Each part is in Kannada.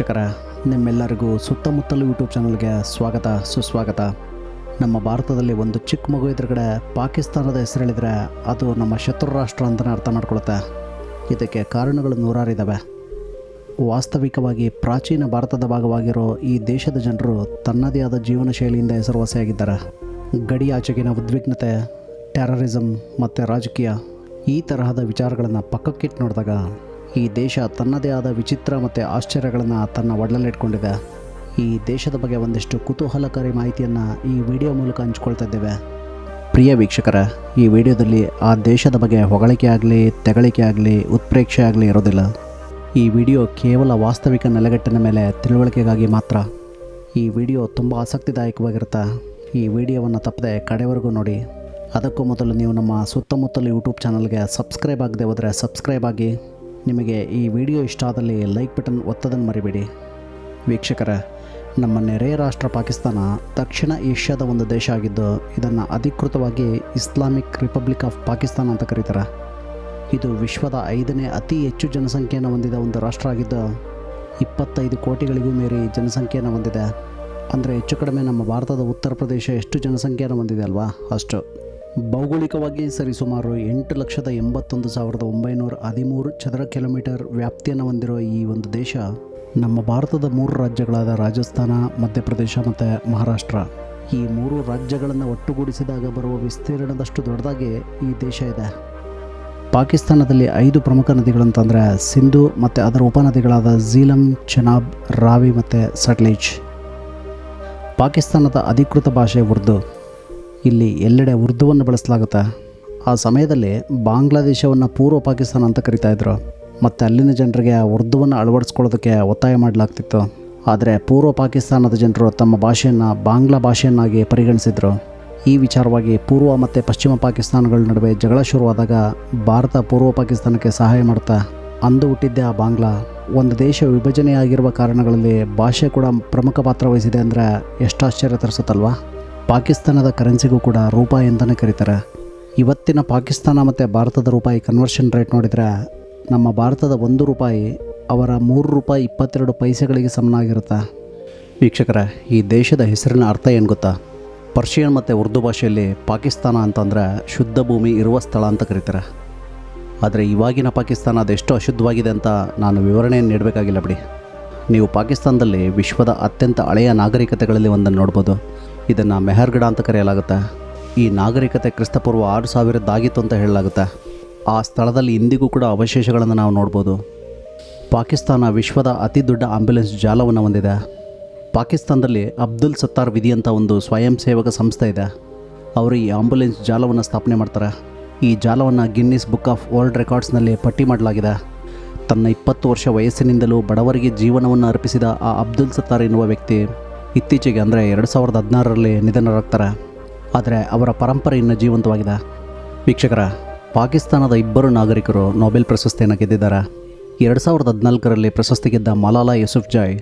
ವೀಕ್ಷಕರ, ನಿಮ್ಮೆಲ್ಲರಿಗೂ ಸುತ್ತಮುತ್ತಲು ಯೂಟ್ಯೂಬ್ ಚಾನಲ್ಗೆ ಸ್ವಾಗತ, ಸುಸ್ವಾಗತ. ನಮ್ಮ ಭಾರತದಲ್ಲಿ ಒಂದು ಚಿಕ್ಕ ಮಗು ಎದುರುಗಡೆ ಪಾಕಿಸ್ತಾನದ ಹೆಸರು ಹೇಳಿದರೆ ಅದು ನಮ್ಮ ಶತ್ರು ರಾಷ್ಟ್ರ ಅಂತಲೇ ಅರ್ಥ ಮಾಡ್ಕೊಳುತ್ತೆ. ಇದಕ್ಕೆ ಕಾರಣಗಳು ನೂರಾರಿದ್ದಾವೆ ವಾಸ್ತವಿಕವಾಗಿ ಪ್ರಾಚೀನ ಭಾರತದ ಭಾಗವಾಗಿರೋ ಈ ದೇಶದ ಜನರು ತನ್ನದೇ ಆದ ಜೀವನ ಶೈಲಿಯಿಂದ ಹೆಸರುವಾಸಿಯಾಗಿದ್ದಾರೆ. ಗಡಿ ಆಚೆಗಿನ ಉದ್ವಿಗ್ನತೆ ಟೆರರಿಸಮ್ ಮತ್ತು ರಾಜಕೀಯ ಈ ತರಹದ ವಿಚಾರಗಳನ್ನು ಪಕ್ಕಕ್ಕಿಟ್ಟು ನೋಡಿದಾಗ ಈ ದೇಶ ತನ್ನದೇ ಆದ ವಿಚಿತ್ರ ಮತ್ತು ಆಶ್ಚರ್ಯಗಳನ್ನು ತನ್ನ ಒಡಲಲ್ಲಿಟ್ಕೊಂಡಿದೆ. ಈ ದೇಶದ ಬಗ್ಗೆ ಒಂದಿಷ್ಟು ಕುತೂಹಲಕಾರಿ ಮಾಹಿತಿಯನ್ನು ಈ ವಿಡಿಯೋ ಮೂಲಕ ಹಂಚ್ಕೊಳ್ತಾ ಇದ್ದೇವೆ. ಪ್ರಿಯ ವೀಕ್ಷಕರ, ಈ ವಿಡಿಯೋದಲ್ಲಿ ಆ ದೇಶದ ಬಗ್ಗೆ ಹೊಗಳಿಕೆ ಆಗಲಿ, ತೆಗಳಿಕೆ ಆಗಲಿ, ಉತ್ಪ್ರೇಕ್ಷೆ ಆಗಲಿ ಇರೋದಿಲ್ಲ. ಈ ವಿಡಿಯೋ ಕೇವಲ ವಾಸ್ತವಿಕ ನೆಲೆಗಟ್ಟಿನ ಮೇಲೆ ತಿಳುವಳಿಕೆಗಾಗಿ ಮಾತ್ರ. ಈ ವಿಡಿಯೋ ತುಂಬ ಆಸಕ್ತಿದಾಯಕವಾಗಿರುತ್ತೆ. ಈ ವಿಡಿಯೋವನ್ನು ತಪ್ಪದೆ ಕಡೆವರೆಗೂ ನೋಡಿ. ಅದಕ್ಕೂ ಮೊದಲು ನೀವು ನಮ್ಮ ಸುತ್ತಮುತ್ತಲು ಯೂಟ್ಯೂಬ್ ಚಾನಲ್ಗೆ ಸಬ್ಸ್ಕ್ರೈಬ್ ಆಗದೆ ಹೋದರೆ ಸಬ್ಸ್ಕ್ರೈಬ್ ಆಗಿ. ನಿಮಗೆ ಈ ವಿಡಿಯೋ ಇಷ್ಟ ಆದಲ್ಲಿ ಲೈಕ್ ಬಟನ್ ಒತ್ತದನ್ನು ಮರಿಬೇಡಿ. ವೀಕ್ಷಕರ, ನಮ್ಮ ನೆರೆಯ ರಾಷ್ಟ್ರ ಪಾಕಿಸ್ತಾನ ದಕ್ಷಿಣ ಏಷ್ಯಾದ ಒಂದು ದೇಶ ಆಗಿದ್ದು, ಇದನ್ನು ಅಧಿಕೃತವಾಗಿ ಇಸ್ಲಾಮಿಕ್ ರಿಪಬ್ಲಿಕ್ ಆಫ್ ಪಾಕಿಸ್ತಾನ ಅಂತ ಕರೀತಾರೆ. ಇದು ವಿಶ್ವದ ಐದನೇ ಅತಿ ಹೆಚ್ಚು ಜನಸಂಖ್ಯೆಯನ್ನು ಹೊಂದಿದ ಒಂದು ರಾಷ್ಟ್ರ ಆಗಿದ್ದು, ಇಪ್ಪತ್ತೈದು ಕೋಟಿಗಳಿಗೂ ಮೀರಿ ಜನಸಂಖ್ಯೆಯನ್ನು ಹೊಂದಿದೆ. ಅಂದರೆ ಹೆಚ್ಚು ಕಡಿಮೆ ನಮ್ಮ ಭಾರತದ ಉತ್ತರ ಪ್ರದೇಶ ಎಷ್ಟು ಜನಸಂಖ್ಯೆಯನ್ನು ಹೊಂದಿದೆ ಅಲ್ವಾ? ಅಷ್ಟು. ಭೌಗೋಳಿಕವಾಗಿ ಸರಿಸುಮಾರು ಎಂಟು ಲಕ್ಷದ ಎಂಬತ್ತೊಂದು ಸಾವಿರದ ಒಂಬೈನೂರ ಹದಿಮೂರು ಚದರ ಕಿಲೋಮೀಟರ್ ವ್ಯಾಪ್ತಿಯನ್ನು ಹೊಂದಿರುವ ಈ ಒಂದು ದೇಶ ನಮ್ಮ ಭಾರತದ ಮೂರು ರಾಜ್ಯಗಳಾದ ರಾಜಸ್ಥಾನ, ಮಧ್ಯಪ್ರದೇಶ ಮತ್ತು ಮಹಾರಾಷ್ಟ್ರ. ಈ ಮೂರು ರಾಜ್ಯಗಳನ್ನು ಒಟ್ಟುಗೂಡಿಸಿದಾಗ ಬರುವ ವಿಸ್ತೀರ್ಣದಷ್ಟು ದೊಡ್ಡದಾಗಿ ಈ ದೇಶ ಇದೆ. ಪಾಕಿಸ್ತಾನದಲ್ಲಿ ಐದು ಪ್ರಮುಖ ನದಿಗಳಂತಂದರೆ ಸಿಂಧು ಮತ್ತು ಅದರ ಉಪನದಿಗಳಾದ ಝೀಲಂ, ಚೆನಾಬ್, ರಾವಿ ಮತ್ತು ಸಟ್ಲೇಜ್. ಪಾಕಿಸ್ತಾನದ ಅಧಿಕೃತ ಭಾಷೆ ಉರ್ದು. ಇಲ್ಲಿ ಎಲ್ಲೆಡೆ ಉರ್ದುವನ್ನು ಬಳಸಲಾಗುತ್ತೆ? ಆ ಸಮಯದಲ್ಲಿ ಬಾಂಗ್ಲಾದೇಶವನ್ನು ಪೂರ್ವ ಪಾಕಿಸ್ತಾನ ಅಂತ ಕರಿತಾ ಇದ್ರು. ಮತ್ತು ಅಲ್ಲಿನ ಜನರಿಗೆ ಆ ಉರ್ದುವನ್ನು ಅಳವಡಿಸ್ಕೊಳ್ಳೋದಕ್ಕೆ ಒತ್ತಾಯ ಮಾಡಲಾಗ್ತಿತ್ತು. ಆದರೆ ಪೂರ್ವ ಪಾಕಿಸ್ತಾನದ ಜನರು ತಮ್ಮ ಭಾಷೆಯನ್ನು ಬಾಂಗ್ಲಾ ಭಾಷೆಯನ್ನಾಗಿ ಪರಿಗಣಿಸಿದರು. ಈ ವಿಚಾರವಾಗಿ ಪೂರ್ವ ಮತ್ತು ಪಶ್ಚಿಮ ಪಾಕಿಸ್ತಾನಗಳ ನಡುವೆ ಜಗಳ ಶುರುವಾದಾಗ ಭಾರತ ಪೂರ್ವ ಪಾಕಿಸ್ತಾನಕ್ಕೆ ಸಹಾಯ ಮಾಡುತ್ತಾ ಅಂದು ಹುಟ್ಟಿದ್ದೆ ಆ ಬಾಂಗ್ಲಾ. ಒಂದು ದೇಶ ವಿಭಜನೆಯಾಗಿರುವ ಕಾರಣಗಳಲ್ಲಿ ಭಾಷೆ ಕೂಡ ಪ್ರಮುಖ ಪಾತ್ರ ವಹಿಸಿದೆ ಅಂದರೆ ಎಷ್ಟು ಆಶ್ಚರ್ಯ ತರಿಸುತ್ತಲ್ವಾ? ಪಾಕಿಸ್ತಾನದ ಕರೆನ್ಸಿಗೂ ಕೂಡ ರೂಪಾಯಿ ಅಂತಲೇ ಕರೀತಾರೆ. ಇವತ್ತಿನ ಪಾಕಿಸ್ತಾನ ಮತ್ತು ಭಾರತದ ರೂಪಾಯಿ ಕನ್ವರ್ಷನ್ ರೇಟ್ ನೋಡಿದರೆ ನಮ್ಮ ಭಾರತದ ಒಂದು ರೂಪಾಯಿ ಅವರ ಮೂರು ರೂಪಾಯಿ ಇಪ್ಪತ್ತೆರಡು ಪೈಸೆಗಳಿಗೆ ಸಮನಾಗಿರುತ್ತೆ. ವೀಕ್ಷಕರ, ಈ ದೇಶದ ಹೆಸರಿನ ಅರ್ಥ ಏನು ಗೊತ್ತಾ? ಪರ್ಷಿಯನ್ ಮತ್ತು ಉರ್ದು ಭಾಷೆಯಲ್ಲಿ ಪಾಕಿಸ್ತಾನ ಅಂತಂದರೆ ಶುದ್ಧ ಭೂಮಿ ಇರುವ ಸ್ಥಳ ಅಂತ ಕರೀತಾರೆ. ಆದರೆ ಇವಾಗಿನ ಪಾಕಿಸ್ತಾನ ಅದೆಷ್ಟು ಅಶುದ್ಧವಾಗಿದೆ ಅಂತ ನಾನು ವಿವರಣೆಯನ್ನು ನೀಡಬೇಕಾಗಿಲ್ಲ ಬಿಡಿ. ನೀವು ಪಾಕಿಸ್ತಾನದಲ್ಲಿ ವಿಶ್ವದ ಅತ್ಯಂತ ಹಳೆಯ ನಾಗರಿಕತೆಗಳಲ್ಲಿ ಒಂದನ್ನು ನೋಡ್ಬೋದು. ಇದನ್ನು ಮೆಹರ್ಗಡ ಅಂತ ಕರೆಯಲಾಗುತ್ತೆ. ಈ ನಾಗರಿಕತೆ ಕ್ರಿಸ್ತಪೂರ್ವ ಆರು ಸಾವಿರದ್ದಾಗಿತ್ತು ಅಂತ ಹೇಳಲಾಗುತ್ತೆ. ಆ ಸ್ಥಳದಲ್ಲಿ ಇಂದಿಗೂ ಕೂಡ ಅವಶೇಷಗಳನ್ನು ನಾವು ನೋಡ್ಬೋದು. ಪಾಕಿಸ್ತಾನ ವಿಶ್ವದ ಅತಿ ದೊಡ್ಡ ಆಂಬ್ಯುಲೆನ್ಸ್ ಜಾಲವನ್ನು ಹೊಂದಿದೆ. ಪಾಕಿಸ್ತಾನದಲ್ಲಿ ಅಬ್ದುಲ್ ಸತ್ತಾರ್ ವಿಧಿ ಅಂತ ಒಂದು ಸ್ವಯಂ ಸೇವಕ ಸಂಸ್ಥೆ ಇದೆ. ಅವರು ಈ ಆಂಬ್ಯುಲೆನ್ಸ್ ಜಾಲವನ್ನು ಸ್ಥಾಪನೆ ಮಾಡ್ತಾರೆ. ಈ ಜಾಲವನ್ನು ಗಿನ್ನಿಸ್ ಬುಕ್ ಆಫ್ ವರ್ಲ್ಡ್ ರೆಕಾರ್ಡ್ಸ್ನಲ್ಲಿ ಪಟ್ಟಿ ಮಾಡಲಾಗಿದೆ. ತನ್ನ ಇಪ್ಪತ್ತು ವರ್ಷ ವಯಸ್ಸಿನಿಂದಲೂ ಬಡವರಿಗೆ ಜೀವನವನ್ನು ಅರ್ಪಿಸಿದ ಆ ಅಬ್ದುಲ್ ಸತ್ತಾರ್ ಎನ್ನುವ ವ್ಯಕ್ತಿ ಇತ್ತೀಚೆಗೆ ಅಂದರೆ ಎರಡು ಸಾವಿರದ ಹದಿನಾರರಲ್ಲಿ ನಿಧನರಾಗ್ತಾರೆ. ಆದರೆ ಅವರ ಪರಂಪರೆ ಇನ್ನೂ ಜೀವಂತವಾಗಿದೆ. ವೀಕ್ಷಕರ, ಪಾಕಿಸ್ತಾನದ ಇಬ್ಬರು ನಾಗರಿಕರು ನೊಬೆಲ್ ಪ್ರಶಸ್ತಿಯನ್ನು ಗೆದ್ದಿದ್ದಾರೆ. ಎರಡು ಸಾವಿರದ ಹದಿನಾಲ್ಕರಲ್ಲಿ ಪ್ರಶಸ್ತಿ ಗೆದ್ದ ಮಲಾಲಾ ಯೂಸುಫ್ ಜಾಯ್,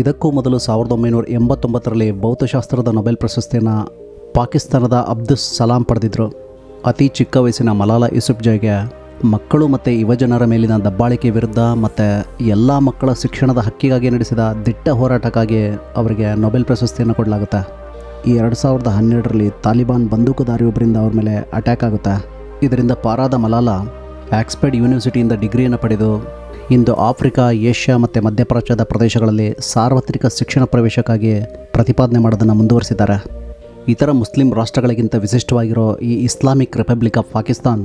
ಇದಕ್ಕೂ ಮೊದಲು ಸಾವಿರದ ಒಂಬೈನೂರ ಎಂಬತ್ತೊಂಬತ್ತರಲ್ಲಿ ಭೌತಶಾಸ್ತ್ರದ ನೊಬೆಲ್ ಪ್ರಶಸ್ತಿಯನ್ನು ಪಾಕಿಸ್ತಾನದ ಅಬ್ದುಸ್ ಸಲಾಂ ಪಡೆದಿದ್ದರು ಅತಿ ಚಿಕ್ಕ ವಯಸ್ಸಿನ ಮಲಾಲಾ ಯೂಸುಫ್ ಜಾಯ್ಗೆ ಮಕ್ಕಳು ಮತ್ತು ಯುವಜನರ ಮೇಲಿನ ದಬ್ಬಾಳಿಕೆ ವಿರುದ್ಧ ಮತ್ತು ಎಲ್ಲ ಮಕ್ಕಳ ಶಿಕ್ಷಣದ ಹಕ್ಕಿಗಾಗಿ ನಡೆಸಿದ ದಿಟ್ಟ ಹೋರಾಟಕ್ಕಾಗಿ ಅವರಿಗೆ ನೊಬೆಲ್ ಪ್ರಶಸ್ತಿಯನ್ನು ಕೊಡಲಾಗುತ್ತೆ, ಈ ಎರಡು ಸಾವಿರದ ಹನ್ನೆರಡರಲ್ಲಿ ತಾಲಿಬಾನ್ ಬಂದೂಕುದಾರಿಯೊಬ್ಬರಿಂದ ಅವ್ರ ಮೇಲೆ ಅಟ್ಯಾಕ್ ಆಗುತ್ತೆ, ಇದರಿಂದ ಪಾರಾದ ಮಲಾಲಾ ಆಕ್ಸ್ಫರ್ಡ್ ಯೂನಿವರ್ಸಿಟಿಯಿಂದ ಡಿಗ್ರಿಯನ್ನು ಪಡೆದು ಇಂದು ಆಫ್ರಿಕಾ, ಏಷ್ಯಾ ಮತ್ತು ಮಧ್ಯಪ್ರಾಚ್ಯದ ಪ್ರದೇಶಗಳಲ್ಲಿ ಸಾರ್ವತ್ರಿಕ ಶಿಕ್ಷಣ ಪ್ರವೇಶಕ್ಕಾಗಿ ಪ್ರತಿಪಾದನೆ ಮಾಡೋದನ್ನು ಮುಂದುವರಿಸಿದ್ದಾರೆ. ಇತರ ಮುಸ್ಲಿಂ ರಾಷ್ಟ್ರಗಳಿಗಿಂತ ವಿಶಿಷ್ಟವಾಗಿರೋ ಈ ಇಸ್ಲಾಮಿಕ್ ರಿಪಬ್ಲಿಕ್ ಆಫ್ ಪಾಕಿಸ್ತಾನ್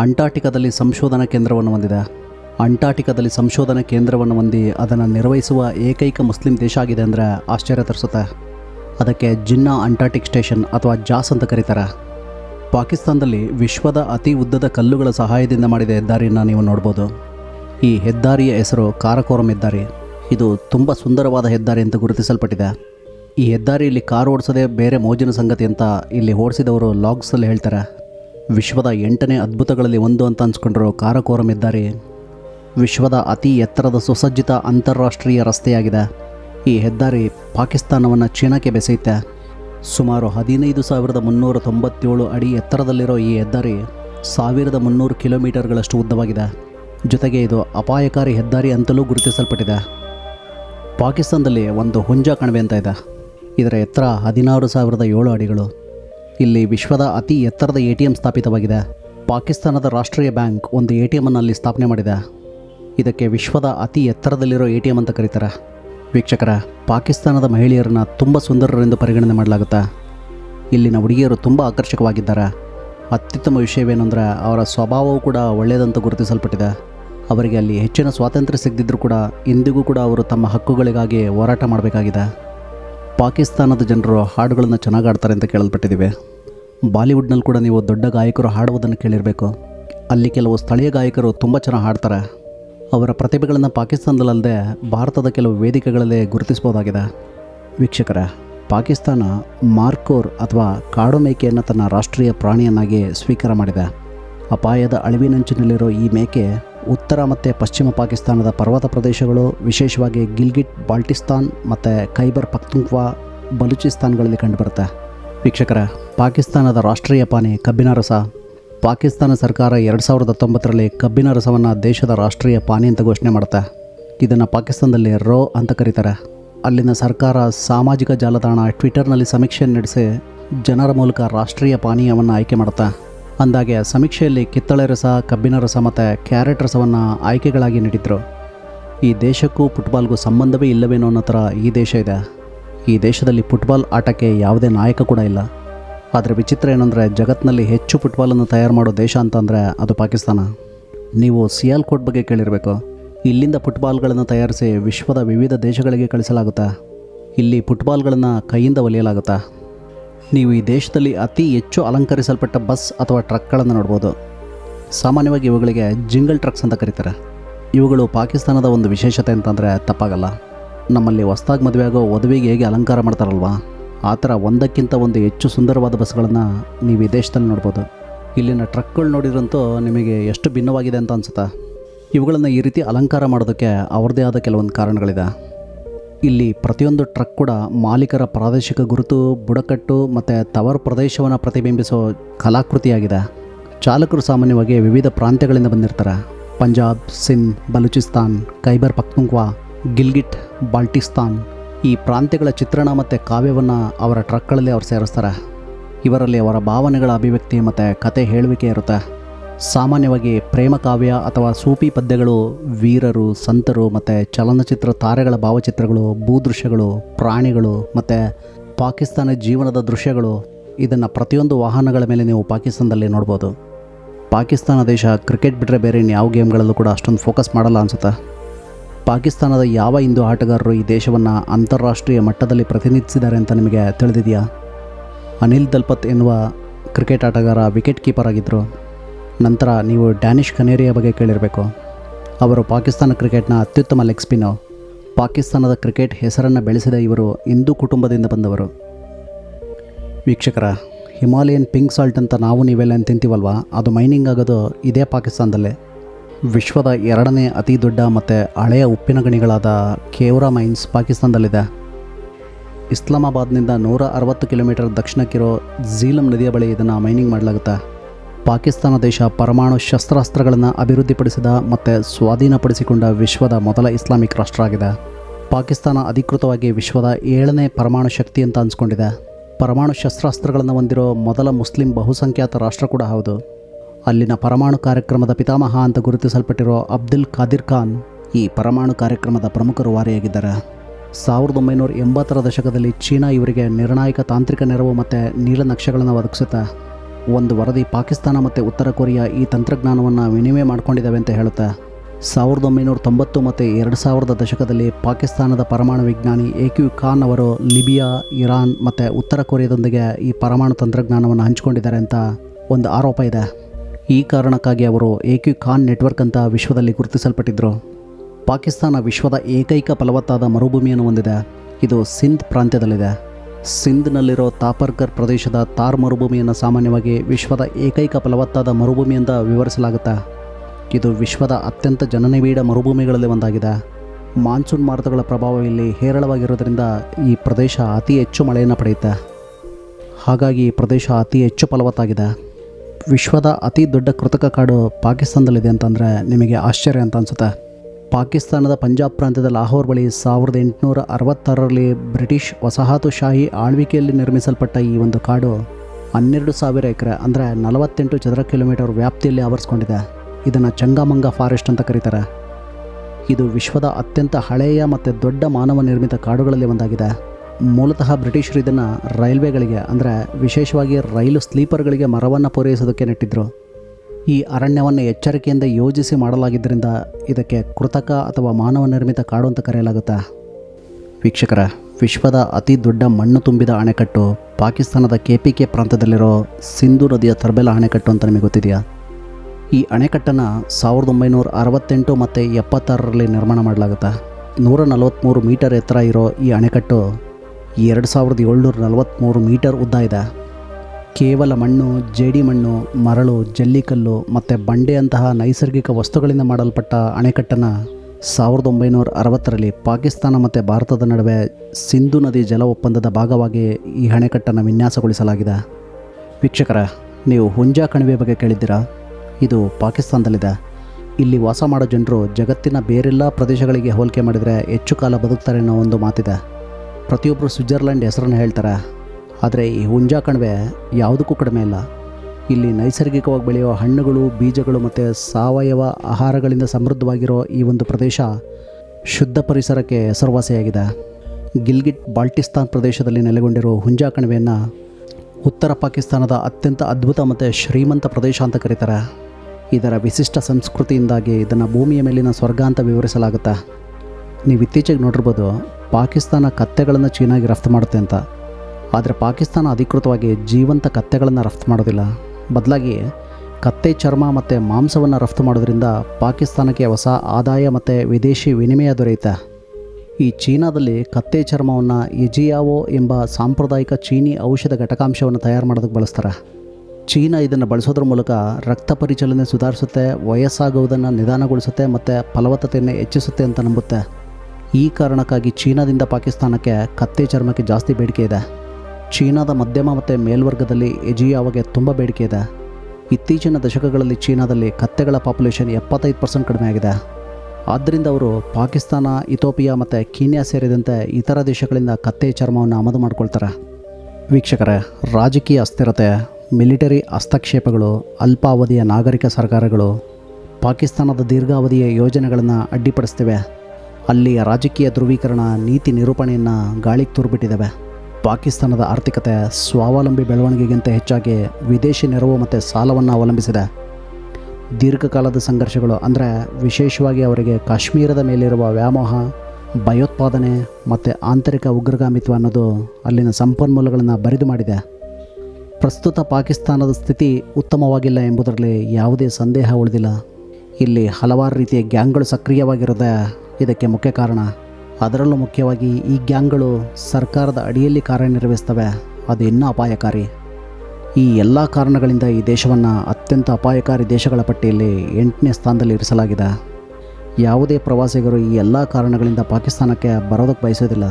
ಅಂಟಾರ್ಟಿಕಾದಲ್ಲಿ ಸಂಶೋಧನಾ ಕೇಂದ್ರವನ್ನು ಹೊಂದಿದೆ. ಅಂಟಾರ್ಟಿಕಾದಲ್ಲಿ ಸಂಶೋಧನಾ ಕೇಂದ್ರವನ್ನು ಹೊಂದಿ ಅದನ್ನು ನಿರ್ವಹಿಸುವ ಏಕೈಕ ಮುಸ್ಲಿಂ ದೇಶ ಆಗಿದೆ ಅಂದರೆ ಆಶ್ಚರ್ಯ ತರಿಸುತ್ತೆ. ಅದಕ್ಕೆ ಜಿನ್ನಾ ಅಂಟಾರ್ಟಿಕ್ ಸ್ಟೇಷನ್ ಅಥವಾ ಜಾಸ್ ಅಂತ ಕರೀತಾರೆ. ಪಾಕಿಸ್ತಾನದಲ್ಲಿ ವಿಶ್ವದ ಅತಿ ಉದ್ದದ ಕಲ್ಲುಗಳ ಸಹಾಯದಿಂದ ಮಾಡಿದ ಹೆದ್ದಾರಿಯನ್ನು ನೀವು ನೋಡ್ಬೋದು. ಈ ಹೆದ್ದಾರಿಯ ಹೆಸರು ಕಾರಕೋರಂ ಹೆದ್ದಾರಿ. ಇದು ತುಂಬ ಸುಂದರವಾದ ಹೆದ್ದಾರಿ ಅಂತ ಗುರುತಿಸಲ್ಪಟ್ಟಿದೆ. ಈ ಹೆದ್ದಾರಿಯಲ್ಲಿ ಕಾರು ಓಡಿಸೋದೇ ಬೇರೆ ಮೋಜಿನ ಸಂಗತಿ ಅಂತ ಇಲ್ಲಿ ಓಡಿಸಿದವರು ಲಾಗ್ಸಲ್ಲಿ ಹೇಳ್ತಾರೆ. ವಿಶ್ವದ ಎಂಟನೇ ಅದ್ಭುತಗಳಲ್ಲಿ ಒಂದು ಅಂತ ಅನ್ಸ್ಕೊಂಡಿರೋ ಕಾರಕೋರಂ ಹೆದ್ದಾರಿ ವಿಶ್ವದ ಅತಿ ಎತ್ತರದ ಸುಸಜ್ಜಿತ ಅಂತಾರಾಷ್ಟ್ರೀಯ ರಸ್ತೆಯಾಗಿದೆ. ಈ ಹೆದ್ದಾರಿ ಪಾಕಿಸ್ತಾನವನ್ನು ಚೀನಾಕ್ಕೆ ಬೆಸೆಯುತ್ತೆ. ಸುಮಾರು ಹದಿನೈದು ಸಾವಿರದ ಮುನ್ನೂರ ತೊಂಬತ್ತೇಳು ಅಡಿ ಎತ್ತರದಲ್ಲಿರೋ ಈ ಹೆದ್ದಾರಿ ಸಾವಿರದ ಮುನ್ನೂರು ಕಿಲೋಮೀಟರ್ಗಳಷ್ಟು ಉದ್ದವಾಗಿದೆ. ಜೊತೆಗೆ ಇದು ಅಪಾಯಕಾರಿ ಹೆದ್ದಾರಿ ಅಂತಲೂ ಗುರುತಿಸಲ್ಪಟ್ಟಿದೆ. ಪಾಕಿಸ್ತಾನದಲ್ಲಿ ಒಂದು ಹುಂಜ ಕಣಿವೆ ಅಂತ ಇದೆ. ಇದರ ಎತ್ತರ ಹದಿನಾರು ಸಾವಿರದ ಏಳು ಅಡಿಗಳು. ಇಲ್ಲಿ ವಿಶ್ವದ ಅತಿ ಎತ್ತರದ ಎ ಟಿ ಎಂ ಸ್ಥಾಪಿತವಾಗಿದೆ. ಪಾಕಿಸ್ತಾನದ ರಾಷ್ಟ್ರೀಯ ಬ್ಯಾಂಕ್ ಒಂದು ಎ ಟಿ ಎಮ್ಮನ್ನು ಅಲ್ಲಿ ಸ್ಥಾಪನೆ ಮಾಡಿದೆ. ಇದಕ್ಕೆ ವಿಶ್ವದ ಅತಿ ಎತ್ತರದಲ್ಲಿರೋ ಎ ಟಿ ಎಂ ಅಂತ ಕರೀತಾರೆ. ವೀಕ್ಷಕರ, ಪಾಕಿಸ್ತಾನದ ಮಹಿಳೆಯರನ್ನ ತುಂಬ ಸುಂದರರೆಂದು ಪರಿಗಣನೆ ಮಾಡಲಾಗುತ್ತೆ. ಇಲ್ಲಿನ ಹುಡುಗಿಯರು ತುಂಬ ಆಕರ್ಷಕವಾಗಿದ್ದಾರೆ. ಅತ್ಯುತ್ತಮ ವಿಷಯವೇನೆಂದರೆ ಅವರ ಸ್ವಭಾವವು ಕೂಡ ಒಳ್ಳೆಯದಂತ ಗುರುತಿಸಲ್ಪಟ್ಟಿದೆ. ಅವರಿಗೆ ಅಲ್ಲಿ ಹೆಚ್ಚಿನ ಸ್ವಾತಂತ್ರ್ಯ ಸಿಗದಿದ್ದರೂ ಕೂಡ ಇಂದಿಗೂ ಕೂಡ ಅವರು ತಮ್ಮ ಹಕ್ಕುಗಳಿಗಾಗಿ ಹೋರಾಟ ಮಾಡಬೇಕಾಗಿದೆ. ಪಾಕಿಸ್ತಾನದ ಜನರು ಹಾಡುಗಳನ್ನು ಚೆನ್ನಾಗಿ ಆಡ್ತಾರೆ ಅಂತ ಕೇಳಲ್ಪಟ್ಟಿದ್ದೀವಿ. ಬಾಲಿವುಡ್ನಲ್ಲಿ ಕೂಡ ನೀವು ದೊಡ್ಡ ಗಾಯಕರು ಹಾಡುವುದನ್ನು ಕೇಳಿರಬೇಕು. ಅಲ್ಲಿ ಕೆಲವು ಸ್ಥಳೀಯ ಗಾಯಕರು ತುಂಬ ಚೆನ್ನಾಗಿ ಹಾಡ್ತಾರೆ. ಅವರ ಪ್ರತಿಭೆಗಳನ್ನು ಪಾಕಿಸ್ತಾನದಲ್ಲದೆ ಭಾರತದ ಕೆಲವು ವೇದಿಕೆಗಳಲ್ಲಿ ಗುರುತಿಸಬಹುದಾಗಿದೆ. ವೀಕ್ಷಕರ, ಪಾಕಿಸ್ತಾನ ಮಾರ್ಕೋರ್ ಅಥವಾ ಕಾಡು ಮೇಕೆಯನ್ನು ತನ್ನ ರಾಷ್ಟ್ರೀಯ ಪ್ರಾಣಿಯನ್ನಾಗಿ ಸ್ವೀಕಾರ ಮಾಡಿದೆ. ಅಪಾಯದ ಅಳಿವಿನಂಚಿನಲ್ಲಿರೋ ಈ ಮೇಕೆ ಉತ್ತರ ಮತ್ತು ಪಶ್ಚಿಮ ಪಾಕಿಸ್ತಾನದ ಪರ್ವತ ಪ್ರದೇಶಗಳು, ವಿಶೇಷವಾಗಿ ಗಿಲ್ಗಿಟ್, ಬಾಲ್ಟಿಸ್ತಾನ್ ಮತ್ತು ಖೈಬರ್ ಪಖ್ತುಂಕ್ವಾ ಬಲೂಚಿಸ್ತಾನ್ಗಳಲ್ಲಿ ಕಂಡುಬರುತ್ತೆ. ವೀಕ್ಷಕರ, ಪಾಕಿಸ್ತಾನದ ರಾಷ್ಟ್ರೀಯ ಪಾನಿ ಕಬ್ಬಿನ ರಸ. ಪಾಕಿಸ್ತಾನ ಸರ್ಕಾರ ಎರಡು ಸಾವಿರದ ಹತ್ತೊಂಬತ್ತರಲ್ಲಿ ಕಬ್ಬಿನ ರಸವನ್ನು ದೇಶದ ರಾಷ್ಟ್ರೀಯ ಪಾನಿ ಅಂತ ಘೋಷಣೆ ಮಾಡುತ್ತೆ. ಇದನ್ನು ಪಾಕಿಸ್ತಾನದಲ್ಲಿ ರೋ ಅಂತ ಕರೀತಾರೆ. ಅಲ್ಲಿನ ಸರ್ಕಾರ ಸಾಮಾಜಿಕ ಜಾಲತಾಣ ಟ್ವಿಟರ್ನಲ್ಲಿ ಸಮೀಕ್ಷೆ ನಡೆಸಿ ಜನರ ಮೂಲಕ ರಾಷ್ಟ್ರೀಯ ಪಾನೀಯವನ್ನು ಆಯ್ಕೆ ಮಾಡುತ್ತೆ. ಅಂದಾಗೆ ಸಮೀಕ್ಷೆಯಲ್ಲಿ ಕಿತ್ತಳೆ ರಸ ಕಬ್ಬಿನ ರಸ ಮತ್ತು ಕ್ಯಾರೆಟ್ ರಸವನ್ನು ಆಯ್ಕೆಗಳಾಗಿ ನೀಡಿದ್ರು. ಈ ದೇಶಕ್ಕೂ ಫುಟ್ಬಾಲ್ಗೂ ಸಂಬಂಧವೇ ಇಲ್ಲವೇನೋ ಅನ್ನೋ ಥರ ಈ ದೇಶ ಇದೆ. ಈ ದೇಶದಲ್ಲಿ ಫುಟ್ಬಾಲ್ ಆಟಕ್ಕೆ ಯಾವುದೇ ನಾಯಕ ಕೂಡ ಇಲ್ಲ. ಆದರೆ ವಿಚಿತ್ರ ಏನಂದರೆ ಜಗತ್ತಿನಲ್ಲಿ ಹೆಚ್ಚು ಫುಟ್ಬಾಲನ್ನು ತಯಾರು ಮಾಡೋ ದೇಶ ಅಂತಂದರೆ ಅದು ಪಾಕಿಸ್ತಾನ. ನೀವು ಸಿಯಾಲ್ಕೋಟ್ ಬಗ್ಗೆ ಕೇಳಿರಬೇಕು. ಇಲ್ಲಿಂದ ಫುಟ್ಬಾಲ್ಗಳನ್ನು ತಯಾರಿಸಿ ವಿಶ್ವದ ವಿವಿಧ ದೇಶಗಳಿಗೆ ಕಳಿಸಲಾಗುತ್ತೆ? ಇಲ್ಲಿ ಫುಟ್ಬಾಲ್ಗಳನ್ನು ಕೈಯಿಂದ ಒಲಿಯಲಾಗುತ್ತೆ? ನೀವು ಈ ದೇಶದಲ್ಲಿ ಅತಿ ಹೆಚ್ಚು ಅಲಂಕರಿಸಲ್ಪಟ್ಟ ಬಸ್ ಅಥವಾ ಟ್ರಕ್ಗಳನ್ನು ನೋಡ್ಬೋದು. ಸಾಮಾನ್ಯವಾಗಿ ಇವುಗಳಿಗೆ ಜಿಂಗಲ್ ಟ್ರಕ್ಸ್ ಅಂತ ಕರೀತಾರೆ. ಇವುಗಳು ಪಾಕಿಸ್ತಾನದ ಒಂದು ವಿಶೇಷತೆ ಅಂತಂದರೆ ತಪ್ಪಾಗಲ್ಲ. ನಮ್ಮಲ್ಲಿ ಹೊಸ್ದಾಗಿ ಮದುವೆ ಆಗೋ ವಧುವಿಗೆ ಹೇಗೆ ಅಲಂಕಾರ ಮಾಡ್ತಾರಲ್ವಾ? ಆ ಥರ ಒಂದಕ್ಕಿಂತ ಒಂದು ಹೆಚ್ಚು ಸುಂದರವಾದ ಬಸ್ಗಳನ್ನು ನೀವು ಈ ದೇಶದಲ್ಲಿ ನೋಡ್ಬೋದು. ಇಲ್ಲಿನ ಟ್ರಕ್ಗಳು ನೋಡಿದ್ರಂತೂ ನಿಮಗೆ ಎಷ್ಟು ಭಿನ್ನವಾಗಿದೆ ಅಂತ ಅನ್ಸುತ್ತಾ? ಇವುಗಳನ್ನು ಈ ರೀತಿ ಅಲಂಕಾರ ಮಾಡೋದಕ್ಕೆ ಅವ್ರದ್ದೇ ಆದ ಕೆಲವೊಂದು ಕಾರಣಗಳಿದೆ. ಇಲ್ಲಿ ಪ್ರತಿಯೊಂದು ಟ್ರಕ್ ಕೂಡ ಮಾಲೀಕರ ಪ್ರಾದೇಶಿಕ ಗುರುತು, ಬುಡಕಟ್ಟು ಮತ್ತು ತವರು ಪ್ರದೇಶವನ್ನು ಪ್ರತಿಬಿಂಬಿಸೋ ಕಲಾಕೃತಿಯಾಗಿದೆ. ಚಾಲಕರು ಸಾಮಾನ್ಯವಾಗಿ ವಿವಿಧ ಪ್ರಾಂತ್ಯಗಳಿಂದ ಬಂದಿರ್ತಾರೆ. ಪಂಜಾಬ್, ಸಿಂಧ್, ಬಲೂಚಿಸ್ತಾನ್ ಖೈಬರ್ ಪಕ್ತುಂಕ್ವಾ ಗಿಲ್ಗಿಟ್, ಬಾಲ್ಟಿಸ್ತಾನ್ ಈ ಪ್ರಾಂತ್ಯಗಳ ಚಿತ್ರಣ ಮತ್ತು ಕಾವ್ಯವನ್ನು ಅವರ ಟ್ರಕ್ಗಳಲ್ಲಿ ಅವ್ರು ಸೇರಿಸ್ತಾರೆ. ಇವರಲ್ಲಿ ಅವರ ಭಾವನೆಗಳ ಅಭಿವ್ಯಕ್ತಿ ಮತ್ತು ಕತೆ ಹೇಳುವಿಕೆ ಇರುತ್ತೆ. ಸಾಮಾನ್ಯವಾಗಿ ಪ್ರೇಮ ಕಾವ್ಯ ಅಥವಾ ಸೂಫಿ ಪದ್ಯಗಳು ವೀರರು, ಸಂತರು ಮತ್ತು ಚಲನಚಿತ್ರ ತಾರೆಗಳ ಭಾವಚಿತ್ರಗಳು, ಭೂದೃಶ್ಯಗಳು, ಪ್ರಾಣಿಗಳು ಮತ್ತು ಪಾಕಿಸ್ತಾನ ಜೀವನದ ದೃಶ್ಯಗಳು ಇದನ್ನು ಪ್ರತಿಯೊಂದು ವಾಹನಗಳ ಮೇಲೆ ನೀವು ಪಾಕಿಸ್ತಾನದಲ್ಲಿ ನೋಡ್ಬೋದು. ಪಾಕಿಸ್ತಾನ ದೇಶ ಕ್ರಿಕೆಟ್ ಬಿಟ್ಟರೆ ಬೇರೆ ಯಾವ ಗೇಮ್ಗಳಲ್ಲೂ ಕೂಡ ಅಷ್ಟೊಂದು ಫೋಕಸ್ ಮಾಡಲ್ಲ ಅನಿಸುತ್ತೆ? ಪಾಕಿಸ್ತಾನದ ಯಾವ ಹಿಂದೂ ಆಟಗಾರರು ಈ ದೇಶವನ್ನು ಅಂತಾರಾಷ್ಟ್ರೀಯ ಮಟ್ಟದಲ್ಲಿ ಪ್ರತಿನಿಧಿಸಿದ್ದಾರೆ ಅಂತ ನಿಮಗೆ ತಿಳಿದಿದೆಯಾ? ಅನಿಲ್ ದಲ್ಪತ್ ಎನ್ನುವ ಕ್ರಿಕೆಟ್ ಆಟಗಾರ ವಿಕೆಟ್ ಕೀಪರ್ ಆಗಿದ್ದರು ನಂತರ ನೀವು ಡ್ಯಾನಿಶ್ ಕನೇರಿಯ ಬಗ್ಗೆ ಕೇಳಿರಬೇಕು. ಅವರು ಪಾಕಿಸ್ತಾನ ಕ್ರಿಕೆಟ್ನ ಅತ್ಯುತ್ತಮ ಲೆಗ್ ಸ್ಪಿನ್ನು ಪಾಕಿಸ್ತಾನದ ಕ್ರಿಕೆಟ್ ಹೆಸರನ್ನು ಬೆಳೆಸಿದ ಇವರು ಹಿಂದೂ ಕುಟುಂಬದಿಂದ ಬಂದವರು. ವೀಕ್ಷಕರ, ಹಿಮಾಲಯನ್ ಪಿಂಕ್ ಸಾಲ್ಟ್ ಅಂತ ನಾವು ನೀವೆಲ್ಲ ತಿಂತೀವಲ್ವ? ಅದು ಮೈನಿಂಗ್ ಆಗೋದು ಇದೇ ಪಾಕಿಸ್ತಾನದಲ್ಲೇ. ವಿಶ್ವದ ಎರಡನೇ ಅತಿ ದೊಡ್ಡ ಮತ್ತು ಹಳೆಯ ಉಪ್ಪಿನ ಗಣಿಗಳಾದ ಕೇವ್ರಾ ಮೈನ್ಸ್ ಪಾಕಿಸ್ತಾನದಲ್ಲಿದೆ. ಇಸ್ಲಾಮಾಬಾದ್ನಿಂದ ನೂರ ಅರವತ್ತು ಕಿಲೋಮೀಟರ್ ದಕ್ಷಿಣಕ್ಕಿರೋ ಝೀಲಂ ನದಿಯ ಬಳಿ ಇದನ್ನು ಮೈನಿಂಗ್ ಮಾಡಲಾಗುತ್ತೆ. ಪಾಕಿಸ್ತಾನ ದೇಶ ಪರಮಾಣು ಶಸ್ತ್ರಾಸ್ತ್ರಗಳನ್ನು ಅಭಿವೃದ್ಧಿಪಡಿಸಿದ ಮತ್ತು ಸ್ವಾಧೀನಪಡಿಸಿಕೊಂಡ ವಿಶ್ವದ ಮೊದಲ ಇಸ್ಲಾಮಿಕ್ ರಾಷ್ಟ್ರ ಆಗಿದೆ ಪಾಕಿಸ್ತಾನ ಅಧಿಕೃತವಾಗಿ ವಿಶ್ವದ ಏಳನೇ ಪರಮಾಣು ಶಕ್ತಿ ಅಂತ ಅನ್ಸ್ಕೊಂಡಿದೆ. ಪರಮಾಣು ಶಸ್ತ್ರಾಸ್ತ್ರಗಳನ್ನು ಹೊಂದಿರೋ ಮೊದಲ ಮುಸ್ಲಿಂ ಬಹುಸಂಖ್ಯಾತ ರಾಷ್ಟ್ರ ಕೂಡ ಹೌದು. ಅಲ್ಲಿನ ಪರಮಾಣು ಕಾರ್ಯಕ್ರಮದ ಪಿತಾಮಹ ಅಂತ ಗುರುತಿಸಲ್ಪಟ್ಟಿರೋ ಅಬ್ದುಲ್ ಖಾದಿರ್ ಖಾನ್ ಈ ಪರಮಾಣು ಕಾರ್ಯಕ್ರಮದ ಪ್ರಮುಖರು ವಾರಿಯಾಗಿದ್ದಾರೆ. ಸಾವಿರದ ಒಂಬೈನೂರ ಎಂಬತ್ತರ ದಶಕದಲ್ಲಿ ಚೀನಾ ಇವರಿಗೆ ನಿರ್ಣಾಯಕ ತಾಂತ್ರಿಕ ನೆರವು ಮತ್ತು ನೀಲನಕ್ಷೆಗಳನ್ನು ಒದಗಿಸುತ್ತೆ. ಒಂದು ವರದಿ ಪಾಕಿಸ್ತಾನ ಮತ್ತು ಉತ್ತರ ಕೊರಿಯಾ ಈ ತಂತ್ರಜ್ಞಾನವನ್ನು ವಿನಿಮಯ ಮಾಡ್ಕೊಂಡಿದ್ದಾವೆ ಅಂತ ಹೇಳುತ್ತೆ. ಸಾವಿರದ ಒಂಬೈನೂರ ತೊಂಬತ್ತು ಮತ್ತು ಎರಡು ಸಾವಿರದ ದಶಕದಲ್ಲಿ ಪಾಕಿಸ್ತಾನದ ಪರಮಾಣು ವಿಜ್ಞಾನಿ ಎ ಕ್ಯೂ ಖಾನ್ ಅವರು ಲಿಬಿಯಾ, ಇರಾನ್ ಮತ್ತು ಉತ್ತರ ಕೊರಿಯಾದೊಂದಿಗೆ ಈ ಪರಮಾಣು ತಂತ್ರಜ್ಞಾನವನ್ನು ಹಂಚಿಕೊಂಡಿದ್ದಾರೆ ಅಂತ ಒಂದು ಆರೋಪ ಇದೆ. ಈ ಕಾರಣಕ್ಕಾಗಿ ಅವರು ಎ ಕ್ಯೂ ಖಾನ್ ನೆಟ್ವರ್ಕ್ ಅಂತ ವಿಶ್ವದಲ್ಲಿ ಗುರುತಿಸಲ್ಪಟ್ಟಿದ್ದರು ಪಾಕಿಸ್ತಾನ ವಿಶ್ವದ ಏಕೈಕ ಫಲವತ್ತಾದ ಮರುಭೂಮಿಯನ್ನು ಹೊಂದಿದೆ. ಇದು ಸಿಂಧ್ ಪ್ರಾಂತ್ಯದಲ್ಲಿದೆ. ಸಿಂಧ್ನಲ್ಲಿರೋ ತಾಪರ್ಕರ್ ಪ್ರದೇಶದ ತಾರ್ ಮರುಭೂಮಿಯನ್ನು ಸಾಮಾನ್ಯವಾಗಿ ವಿಶ್ವದ ಏಕೈಕ ಫಲವತ್ತಾದ ಮರುಭೂಮಿ ಅಂತ ವಿವರಿಸಲಾಗುತ್ತೆ? ಇದು ವಿಶ್ವದ ಅತ್ಯಂತ ಜನನಿಬಿಡ ಮರುಭೂಮಿಗಳಲ್ಲಿ ಒಂದಾಗಿದೆ. ಮಾನ್ಸೂನ್ ಮಾರುತಗಳ ಪ್ರಭಾವ ಇಲ್ಲಿ ಹೇರಳವಾಗಿರೋದ್ರಿಂದ ಈ ಪ್ರದೇಶ ಅತಿ ಹೆಚ್ಚು ಮಳೆಯನ್ನು ಪಡೆಯುತ್ತೆ. ಹಾಗಾಗಿ ಈ ಪ್ರದೇಶ ಅತಿ ಹೆಚ್ಚು ಫಲವತ್ತಾಗಿದೆ. ವಿಶ್ವದ ಅತಿ ದೊಡ್ಡ ಕೃತಕ ಕಾಡು ಪಾಕಿಸ್ತಾನದಲ್ಲಿದೆ ಅಂತಂದರೆ ನಿಮಗೆ ಆಶ್ಚರ್ಯ ಅಂತ ಅನಿಸುತ್ತೆ. ಪಾಕಿಸ್ತಾನದ ಪಂಜಾಬ್ ಪ್ರಾಂತ್ಯದ ಲಾಹೋರ್ ಬಳಿ ಸಾವಿರದ ಎಂಟುನೂರ ಅರವತ್ತಾರರಲ್ಲಿ ಬ್ರಿಟಿಷ್ ವಸಾಹತುಶಾಹಿ ಆಳ್ವಿಕೆಯಲ್ಲಿ ನಿರ್ಮಿಸಲ್ಪಟ್ಟ ಈ ಒಂದು ಕಾಡು ಹನ್ನೆರಡು ಸಾವಿರ ಎಕರೆ ಅಂದರೆ ನಲವತ್ತೆಂಟು ಚದರ ಕಿಲೋಮೀಟರ್ ವ್ಯಾಪ್ತಿಯಲ್ಲಿ ಆವರಿಸ್ಕೊಂಡಿದೆ. ಇದನ್ನು ಚಂಗಮಂಗ ಫಾರೆಸ್ಟ್ ಅಂತ ಕರೀತಾರೆ. ಇದು ವಿಶ್ವದ ಅತ್ಯಂತ ಹಳೆಯ ಮತ್ತು ದೊಡ್ಡ ಮಾನವ ನಿರ್ಮಿತ ಕಾಡುಗಳಲ್ಲಿ ಒಂದಾಗಿದೆ. ಮೂಲತಃ ಬ್ರಿಟಿಷರು ಇದನ್ನು ರೈಲ್ವೆಗಳಿಗೆ ಅಂದರೆ ವಿಶೇಷವಾಗಿ ರೈಲು ಸ್ಲೀಪರ್ಗಳಿಗೆ ಮರವನ್ನು ಪೂರೈಸೋದಕ್ಕೆ ನೆಟ್ಟಿದ್ರು. ಈ ಅರಣ್ಯವನ್ನು ಎಚ್ಚರಿಕೆಯಿಂದ ಯೋಜಿಸಿ ಮಾಡಲಾಗಿದ್ದರಿಂದ ಇದಕ್ಕೆ ಕೃತಕ ಅಥವಾ ಮಾನವ ನಿರ್ಮಿತ ಕಾಡು ಅಂತ ಕರೆಯಲಾಗುತ್ತೆ? ವೀಕ್ಷಕರ, ವಿಶ್ವದ ಅತಿ ದೊಡ್ಡ ಮಣ್ಣು ತುಂಬಿದ ಅಣೆಕಟ್ಟು ಪಾಕಿಸ್ತಾನದ ಕೆ ಪಿ ಕೆ ಪ್ರಾಂತದಲ್ಲಿರೋ ಸಿಂಧು ನದಿಯ ತರ್ಬೆಲ ಅಣೆಕಟ್ಟು ಅಂತ ನಿಮಗೆ ಗೊತ್ತಿದೆಯಾ? ಈ ಅಣೆಕಟ್ಟನ್ನು ಸಾವಿರದ ಒಂಬೈನೂರ ಅರವತ್ತೆಂಟು ಮತ್ತು ಎಪ್ಪತ್ತಾರರಲ್ಲಿ ನಿರ್ಮಾಣ ಮಾಡಲಾಗುತ್ತೆ? ನೂರ ನಲವತ್ತ್ಮೂರು ಮೀಟರ್ ಎತ್ತರ ಇರೋ ಈ ಅಣೆಕಟ್ಟು ಎರಡು ಸಾವಿರದ ಏಳ್ನೂರ ನಲವತ್ತ್ಮೂರು ಮೀಟರ್ ಉದ್ದ ಇದೆ. ಕೇವಲ ಮಣ್ಣು, ಜೇಡಿ ಮಣ್ಣು, ಮರಳು, ಜಲ್ಲಿಕಲ್ಲು ಮತ್ತು ಬಂಡೆಯಂತಹ ನೈಸರ್ಗಿಕ ವಸ್ತುಗಳಿಂದ ಮಾಡಲ್ಪಟ್ಟ ಅಣೆಕಟ್ಟನ್ನು ಸಾವಿರದ ಒಂಬೈನೂರ ಅರವತ್ತರಲ್ಲಿ ಪಾಕಿಸ್ತಾನ ಮತ್ತು ಭಾರತದ ನಡುವೆ ಸಿಂಧು ನದಿ ಜಲ ಒಪ್ಪಂದದ ಭಾಗವಾಗಿ ಈ ಅಣೆಕಟ್ಟನ್ನು ವಿನ್ಯಾಸಗೊಳಿಸಲಾಗಿದೆ. ವೀಕ್ಷಕರ, ನೀವು ಹುಂಜಾ ಕಣಿವೆ ಬಗ್ಗೆ ಕೇಳಿದ್ದೀರಾ? ಇದು ಪಾಕಿಸ್ತಾನದಲ್ಲಿದೆ. ಇಲ್ಲಿ ವಾಸ ಮಾಡೋ ಜನರು ಜಗತ್ತಿನ ಬೇರೆಲ್ಲ ಪ್ರದೇಶಗಳಿಗೆ ಹೋಲಿಕೆ ಮಾಡಿದರೆ ಹೆಚ್ಚು ಕಾಲ ಬದುಕ್ತಾರೆ ಅನ್ನೋ ಒಂದು ಮಾತಿದೆ. ಪ್ರತಿಯೊಬ್ಬರು ಸ್ವಿಟ್ಜರ್ಲೆಂಡ್ ಹೆಸರನ್ನು ಹೇಳ್ತಾರೆ. ಆದರೆ ಈ ಹುಂಜಾ ಕಣಿವೆ ಯಾವುದಕ್ಕೂ ಕಡಿಮೆ ಇಲ್ಲ. ಇಲ್ಲಿ ನೈಸರ್ಗಿಕವಾಗಿ ಬೆಳೆಯುವ ಹಣ್ಣುಗಳು, ಬೀಜಗಳು ಮತ್ತು ಸಾವಯವ ಆಹಾರಗಳಿಂದ ಸಮೃದ್ಧವಾಗಿರೋ ಈ ಒಂದು ಪ್ರದೇಶ ಶುದ್ಧ ಪರಿಸರಕ್ಕೆ ಹೆಸರುವಾಸಿಯಾಗಿದೆ ಗಿಲ್ಗಿಟ್ ಬಾಲ್ಟಿಸ್ತಾನ್ ಪ್ರದೇಶದಲ್ಲಿ ನೆಲೆಗೊಂಡಿರುವ ಹುಂಜಾ ಕಣಿವೆಯನ್ನು ಉತ್ತರ ಪಾಕಿಸ್ತಾನದ ಅತ್ಯಂತ ಅದ್ಭುತ ಮತ್ತು ಶ್ರೀಮಂತ ಪ್ರದೇಶ ಅಂತ ಕರೀತಾರೆ. ಇದರ ವಿಶಿಷ್ಟ ಸಂಸ್ಕೃತಿಯಿಂದಾಗಿ ಇದನ್ನು ಭೂಮಿಯ ಮೇಲಿನ ಸ್ವರ್ಗ ಅಂತ ವಿವರಿಸಲಾಗುತ್ತೆ. ನೀವು ಇತ್ತೀಚೆಗೆ ನೋಡಿರ್ಬೋದು, ಪಾಕಿಸ್ತಾನ ಕತ್ತೆಗಳನ್ನು ಚೀನಾಗೆ ರಫ್ತು ಮಾಡುತ್ತೆ ಅಂತ. ಆದರೆ ಪಾಕಿಸ್ತಾನ ಅಧಿಕೃತವಾಗಿ ಜೀವಂತ ಕತ್ತೆಗಳನ್ನು ರಫ್ತು ಮಾಡೋದಿಲ್ಲ. ಬದಲಾಗಿ ಕತ್ತೆ ಚರ್ಮ ಮತ್ತು ಮಾಂಸವನ್ನು ರಫ್ತು ಮಾಡೋದ್ರಿಂದ ಪಾಕಿಸ್ತಾನಕ್ಕೆ ಹೊಸ ಆದಾಯ ಮತ್ತು ವಿದೇಶಿ ವಿನಿಮಯ ದೊರೆಯುತ್ತೆ. ಈ ಚೀನಾದಲ್ಲಿ ಕತ್ತೆ ಚರ್ಮವನ್ನು ಇಜಿಯಾವೋ ಎಂಬ ಸಾಂಪ್ರದಾಯಿಕ ಚೀನಿ ಔಷಧ ಘಟಕಾಂಶವನ್ನು ತಯಾರು ಮಾಡೋದಕ್ಕೆ ಬಳಸ್ತಾರೆ. ಚೀನಾ ಇದನ್ನು ಬಳಸೋದ್ರ ಮೂಲಕ ರಕ್ತ ಪರಿಚಲನೆ ಸುಧಾರಿಸುತ್ತೆ ವಯಸ್ಸಾಗುವುದನ್ನು ನಿಧಾನಗೊಳಿಸುತ್ತೆ ಮತ್ತು ಫಲವತ್ತತೆಯನ್ನು ಹೆಚ್ಚಿಸುತ್ತೆ ಅಂತ ನಂಬುತ್ತೆ. ಈ ಕಾರಣಕ್ಕಾಗಿ ಚೀನಾದಿಂದ ಪಾಕಿಸ್ತಾನಕ್ಕೆ ಕತ್ತೆ ಚರ್ಮಕ್ಕೆ ಜಾಸ್ತಿ ಬೇಡಿಕೆ ಇದೆ. ಚೀನಾದ ಮಧ್ಯಮ ಮತ್ತು ಮೇಲ್ವರ್ಗದಲ್ಲಿ ಎಜಿಯಾವಗೆ ತುಂಬ ಬೇಡಿಕೆ ಇದೆ. ಇತ್ತೀಚಿನ ದಶಕಗಳಲ್ಲಿ ಚೀನಾದಲ್ಲಿ ಕತ್ತೆಗಳ ಪಾಪ್ಯುಲೇಷನ್ ಎಪ್ಪತ್ತೈದು ಪರ್ಸೆಂಟ್ ಕಡಿಮೆ ಆಗಿದೆ. ಆದ್ದರಿಂದ ಅವರು ಪಾಕಿಸ್ತಾನ, ಇಥೋಪಿಯಾ ಮತ್ತು ಕೀನ್ಯಾ ಸೇರಿದಂತೆ ಇತರ ದೇಶಗಳಿಂದ ಕತ್ತೆ ಚರ್ಮವನ್ನು ಆಮದು ಮಾಡ್ಕೊಳ್ತಾರೆ. ವೀಕ್ಷಕರೇ, ರಾಜಕೀಯ ಅಸ್ಥಿರತೆ, ಮಿಲಿಟರಿ ಹಸ್ತಕ್ಷೇಪಗಳು, ಅಲ್ಪಾವಧಿಯ ನಾಗರಿಕ ಸರ್ಕಾರಗಳು ಪಾಕಿಸ್ತಾನದ ದೀರ್ಘಾವಧಿಯ ಯೋಜನೆಗಳನ್ನು ಅಡ್ಡಿಪಡಿಸ್ತಿವೆ. ಅಲ್ಲಿಯ ರಾಜಕೀಯ ಧ್ರುವೀಕರಣ, ನೀತಿ ನಿರೂಪಣೆಯನ್ನು ಗಾಳಿಗೆ ತೂರ್ಬಿಟ್ಟಿದ್ದಾವೆ. ಪಾಕಿಸ್ತಾನದ ಆರ್ಥಿಕತೆ ಸ್ವಾವಲಂಬಿ ಬೆಳವಣಿಗೆಗಿಂತ ಹೆಚ್ಚಾಗಿ ವಿದೇಶಿ ನೆರವು ಮತ್ತು ಸಾಲವನ್ನು ಅವಲಂಬಿಸಿದೆ. ದೀರ್ಘಕಾಲದ ಸಂಘರ್ಷಗಳು ಅಂದರೆ ವಿಶೇಷವಾಗಿ ಅವರಿಗೆ ಕಾಶ್ಮೀರದ ಮೇಲಿರುವ ವ್ಯಾಮೋಹ, ಭಯೋತ್ಪಾದನೆ ಮತ್ತು ಆಂತರಿಕ ಉಗ್ರಗಾಮಿತ್ವ ಅನ್ನೋದು ಅಲ್ಲಿನ ಸಂಪನ್ಮೂಲಗಳನ್ನು ಬರಿದು ಮಾಡಿದೆ. ಪ್ರಸ್ತುತ ಪಾಕಿಸ್ತಾನದ ಸ್ಥಿತಿ ಉತ್ತಮವಾಗಿಲ್ಲ ಎಂಬುದರಲ್ಲಿ ಯಾವುದೇ ಸಂದೇಹ ಉಳಿದಿಲ್ಲ. ಇಲ್ಲಿ ಹಲವಾರು ರೀತಿಯ ಗ್ಯಾಂಗ್ಗಳು ಸಕ್ರಿಯವಾಗಿರೋದೇ ಇದಕ್ಕೆ ಮುಖ್ಯ ಕಾರಣ. ಅದರಲ್ಲೂ ಮುಖ್ಯವಾಗಿ ಈ ಗ್ಯಾಂಗ್ಗಳು ಸರ್ಕಾರದ ಅಡಿಯಲ್ಲಿ ಕಾರ್ಯನಿರ್ವಹಿಸ್ತವೆ. ಅದು ಇನ್ನೂ ಅಪಾಯಕಾರಿ. ಈ ಎಲ್ಲ ಕಾರಣಗಳಿಂದ ಈ ದೇಶವನ್ನು ಅತ್ಯಂತ ಅಪಾಯಕಾರಿ ದೇಶಗಳ ಪಟ್ಟಿಯಲ್ಲಿ ಎಂಟನೇ ಸ್ಥಾನದಲ್ಲಿ ಇರಿಸಲಾಗಿದೆ. ಯಾವುದೇ ಪ್ರವಾಸಿಗರು ಈ ಎಲ್ಲ ಕಾರಣಗಳಿಂದ ಪಾಕಿಸ್ತಾನಕ್ಕೆ ಬರೋದಕ್ಕೆ ಬಯಸೋದಿಲ್ಲ.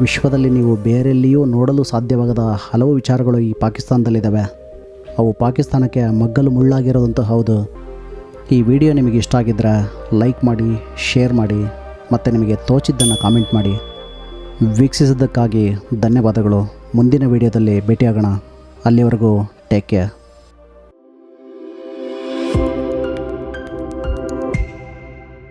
ವಿಶ್ವದಲ್ಲಿ ನೀವು ಬೇರೆಲ್ಲಿಯೂ ನೋಡಲು ಸಾಧ್ಯವಾಗದ ಹಲವು ವಿಚಾರಗಳು ಈ ಪಾಕಿಸ್ತಾನದಲ್ಲಿದ್ದಾವೆ. ಅವು ಪಾಕಿಸ್ತಾನಕ್ಕೆ ಮಗ್ಗಲು ಮುಳ್ಳಾಗಿರೋದಂತೂ ಹೌದು. ಈ ವಿಡಿಯೋ ನಿಮಗೆ ಇಷ್ಟ ಆಗಿದ್ದರೆ ಲೈಕ್ ಮಾಡಿ, ಶೇರ್ ಮಾಡಿ. ಮತ್ತು ನಿಮಗೆ ತೋಚಿದ್ದನ್ನು ಕಾಮೆಂಟ್ ಮಾಡಿ. ವೀಕ್ಷಿಸಿದ್ದಕ್ಕಾಗಿ ಧನ್ಯವಾದಗಳು. ಮುಂದಿನ ವಿಡಿಯೋದಲ್ಲಿ ಭೇಟಿಯಾಗೋಣ. ಅಲ್ಲಿವರೆಗೂ ಟೇಕ್ ಕೇರ್.